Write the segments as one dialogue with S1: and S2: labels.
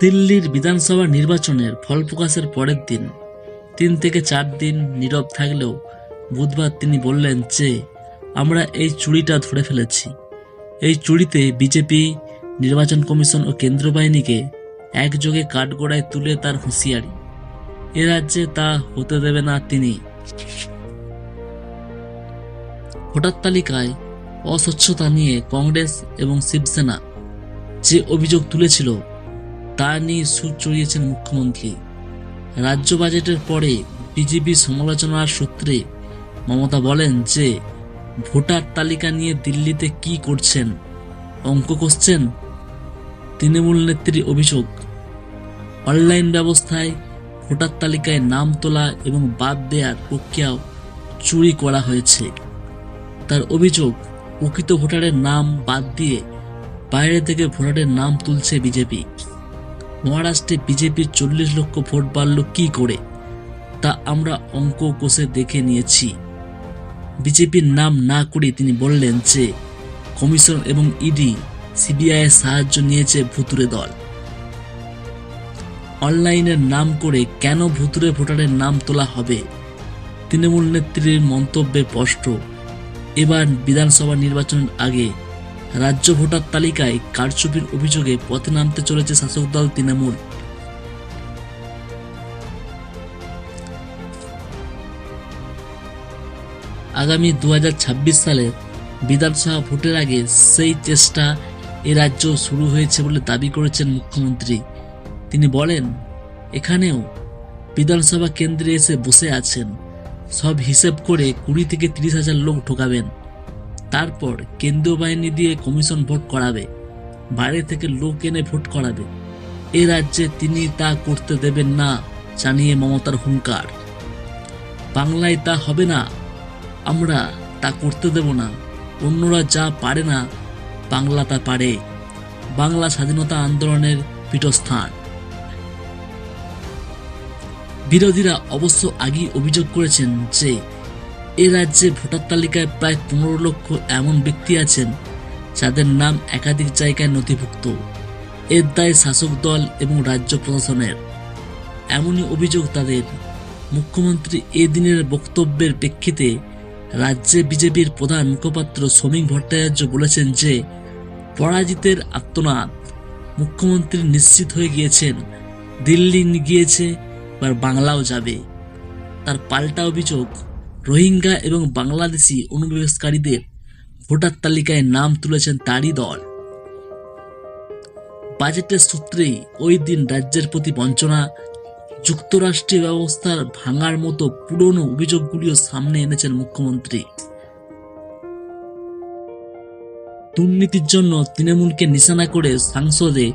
S1: দিল্লির বিধানসভা নির্বাচনের ফল প্রকাশের পরের দিন, তিন থেকে চার দিন নীরব থাকলেও বুধবার তিনি বললেন যে, আমরা এই চুরিটা ধরে ফেলেছি। এই চুরিতে বিজেপি, নির্বাচন কমিশন ও কেন্দ্র বাহিনীকে একযোগে কাঠগোড়ায় তুলে তার হুঁশিয়ারি। এ রাজ্যে তা হতে দেবে না তিনি। ভোটার তালিকায় অস্বচ্ছতা নিয়ে কংগ্রেস এবং শিবসেনা যে অভিযোগ তুলেছিল তা নিয়ে সুর চড়িয়েছেন মুখ্যমন্ত্রী। রাজ্য বাজেটের পরে বিজেপি সমালোচনার সূত্রে মমতা বলেন যে, ভোটার তালিকা নিয়ে দিল্লিতে কি করছেন? অঙ্ক কষছেন তৃণমূল নেত্রীর অভিযোগ অনলাইন ব্যবস্থায় ভোটার তালিকায় নাম তোলা এবং বাদ দেওয়ার প্রক্রিয়াও চুরি করা হয়েছে। তার অভিযোগ, প্রকৃত ভোটারের নাম বাদ দিয়ে বাইরে থেকে ভোটারের নাম তুলছে বিজেপি। মহারাষ্ট্রে বিজেপির চল্লিশ লক্ষ ভোট বাড়ল কি করে? তা আমরা অঙ্ক কষে দেখে নিয়েছি। বিজেপির নাম না করে তিনি বললেন যে, কমিশন এবং ইডি, সিবিআই এর সাহায্য নিয়েছে ভুতুরে দল। অনলাইনের নাম করে কেন ভুতুরে ভোটারের নাম তোলা হবে? তৃণমূল নেত্রীর মন্তব্যে স্পষ্ট। এবার বিধানসভা নির্বাচনের আগে রাজ্য ভোটার তালিকায় কারচুপির অভিযোগে পথে নামতে চলেছে শাসক দল তৃণমূল। আগামী দু সালের বিধানসভা ভোটের আগে সেই চেষ্টা এ রাজ্য শুরু হয়েছে বলে দাবি করেছেন মুখ্যমন্ত্রী। তিনি বলেন, এখানেও বিধানসভা কেন্দ্রে এসে বসে আছেন। সব হিসেব করে কুড়ি থেকে তিরিশ হাজার লোক ঢোকাবেন। তারপর কেন্দ্রীয় বাহিনী দিয়ে কমিশন ভোট করাবে। বাইরে থেকে লোক এনে ভোট করাবে। এ রাজ্যে তিনি তা করতে দেবেন না জানিয়ে মমতার হুঙ্কার। বাংলায় তা হবে না, আমরা তা করতে দেব না। অন্যরা যা পারে না, বাংলা তা পারে। বাংলা স্বাধীনতা আন্দোলনের পীঠস্থান। বিরোধীরা অবশ্য আগেই অভিযোগ করেছেন যে এ রাজ্যে ভোটার তালিকায় প্রায় পনেরো লক্ষ এমন ব্যক্তি আছেন যাদের নাম একাধিক জায়গায় নথিভুক্ত। এর দায় শাসক দল এবং রাজ্য প্রশাসনের। এমনই অভিযোগ তাদের। মুখ্যমন্ত্রী এ দিনের বক্তব্যের প্রেক্ষিতে রাজ্যে বিজেপির প্রধান মুখপাত্র শ্রমিক ভট্টাচার্য বলেছেন যে, পরাজিতের আত্মনাদ। মুখ্যমন্ত্রী নিশ্চিত হয়ে গিয়েছেন, দিল্লি গিয়েছে এবার বাংলাও যাবে। তার পাল্টা অভিযোগ রোহিঙ্গা এবং বাংলাদেশি অনুপ্রবেশকারীদের ভোটার তালিকায় নাম তুলেছেন তারই দল। বাজেটের সূত্রেই ওই দিন রাজ্যের প্রতি বঞ্চনা যুক্তরাষ্ট্রীয় ব্যবস্থার ভাঙার মতো পুরনো অভিযোগগুলিও সামনে এনেছেন মুখ্যমন্ত্রী। দুর্নীতির জন্য তৃণমূলকে নিশানা করে সাংসদে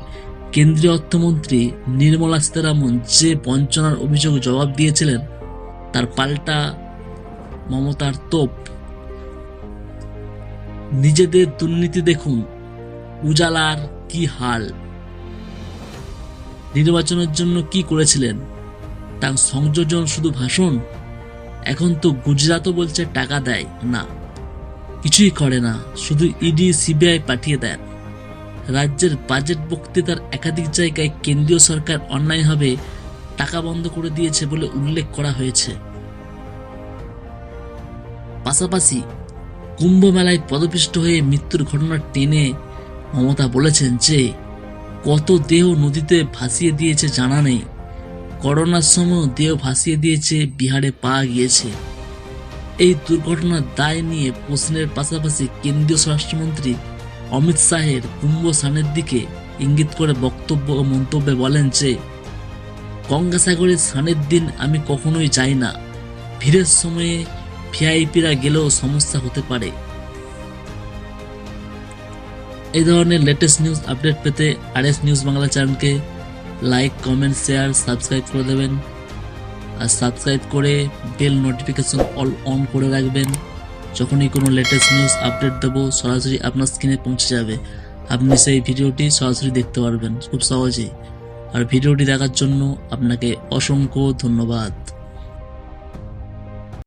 S1: কেন্দ্রীয় অর্থমন্ত্রী নির্মলা সীতারামন যে বঞ্চনার অভিযোগ জবাব দিয়েছিলেন, তার পাল্টা মমতার তোপ। নিজেদের দুর্নীতি দেখুন, উজালার কি হাল? নির্বাচনের জন্য কি করেছিলেন? তার সংযোজন শুধু ভাষণ? এখন তো গুজরাতও বলছে টাকা দেয়। না, কিছুই করে না, শুধু ইডি, সিবিআই পাঠিয়ে দেন। রাজ্যের বাজেট বক্তৃতার একাধিক জায়গায় কেন্দ্রীয় সরকার অন্যায়ভাবে টাকা বন্ধ করে দিয়েছে বলে উল্লেখ করা হয়েছে। পাশাপাশি কুম্ভমেলায় পদপিষ্ট হয়ে মৃত্যুর ঘটনা টেনে মমতা বলেছেন যে, কত দেহ নদীতে ভাসিয়ে দিয়েছে জানা নেই। করোনার সময় দেহ ভাসিয়ে দিয়েছে বিহারে পাওয়া গিয়েছে। এই দুর্ঘটনার দায় নিয়ে প্রশ্নের পাশাপাশি কেন্দ্রীয় স্বরাষ্ট্রমন্ত্রী অমিত শাহের কুম্ভ স্নানের দিকে ইঙ্গিত করে বক্তব্য ও মন্তব্যে বলেন যে, গঙ্গাসাগরের স্নানের দিন আমি কখনোই যাই না। ভিড়ের সময়ে ভিআইপিরা গেলেও সমস্যা হতে পারে। এই ধরনের লেটেস্ট নিউজ আপডেট পেতে আর এস নিউজ বাংলা চ্যানেলকে লাইক কমেন্ট শেয়ার সাবস্ক্রাইব করে দেবেন। আর সাবস্ক্রাইব করে বেল নোটিফিকেশন অল অন করে রাখবেন। যখনই কোনো লেটেস্ট নিউজ আপডেট দেবো, সরাসরি আপনার স্ক্রিনে পৌঁছে যাবে। আপনি সেই ভিডিওটি সরাসরি দেখতে পারবেন খুব সহজেই। আর ভিডিওটি দেখার জন্য আপনাকে অসংখ্য ধন্যবাদ।